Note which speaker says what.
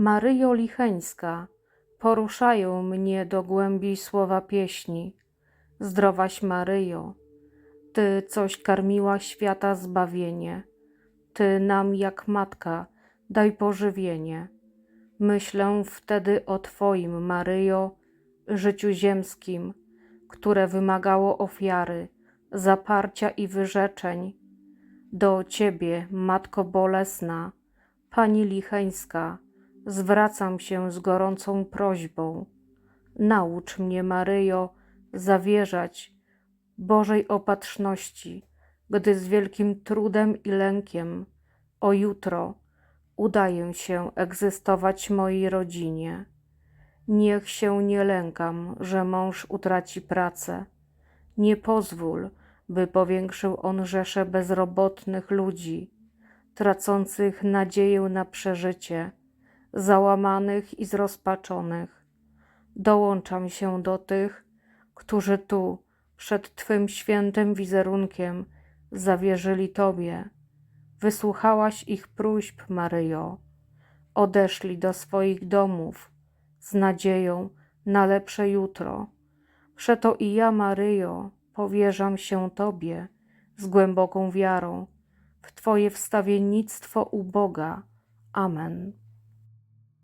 Speaker 1: Maryjo Licheńska, poruszają mnie do głębi słowa pieśni. Zdrowaś Maryjo, Ty coś karmiła świata zbawienie, Ty nam jak matka daj pożywienie. Myślę wtedy o Twoim, Maryjo, życiu ziemskim, które wymagało ofiary, zaparcia i wyrzeczeń. Do Ciebie, Matko Bolesna, Pani Licheńska, zwracam się z gorącą prośbą. Naucz mnie, Maryjo, zawierzać Bożej opatrzności, gdy z wielkim trudem i lękiem o jutro udaję się egzystować mojej rodzinie. Niech się nie lękam, że mąż utraci pracę. Nie pozwól, by powiększył on rzeszę bezrobotnych ludzi, tracących nadzieję na przeżycie, załamanych i zrozpaczonych. Dołączam się do tych, którzy tu, przed Twym świętym wizerunkiem, zawierzyli Tobie. Wysłuchałaś ich próśb, Maryjo. Odeszli do swoich domów z nadzieją na lepsze jutro. Przeto i ja, Maryjo, powierzam się Tobie z głęboką wiarą w Twoje wstawiennictwo u Boga. Amen.